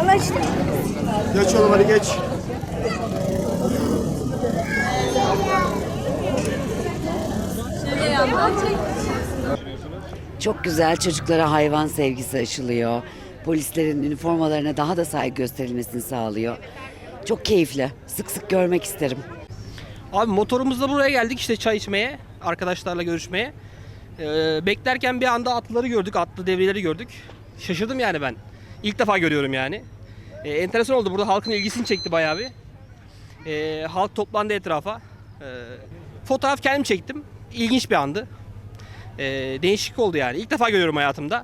Ama işte. Geç oğlum hadi geç. Çok güzel çocuklara hayvan sevgisi aşılıyor. Polislerin üniformalarına daha da saygı gösterilmesini sağlıyor. Çok keyifli. Sık sık görmek isterim. Abi motorumuzla buraya geldik işte çay içmeye, arkadaşlarla görüşmeye. Ee, beklerken bir anda atlıları gördük, atlı devrileri gördük. Şaşırdım yani ben. İlk defa görüyorum yani. Ee, enteresan oldu. Burada halkın ilgisini çekti bayağı bir. Ee, halk toplandı etrafa. Ee, fotoğraf kendim çektim. İlginç bir andı. Ee, değişik oldu yani. İlk defa görüyorum hayatımda.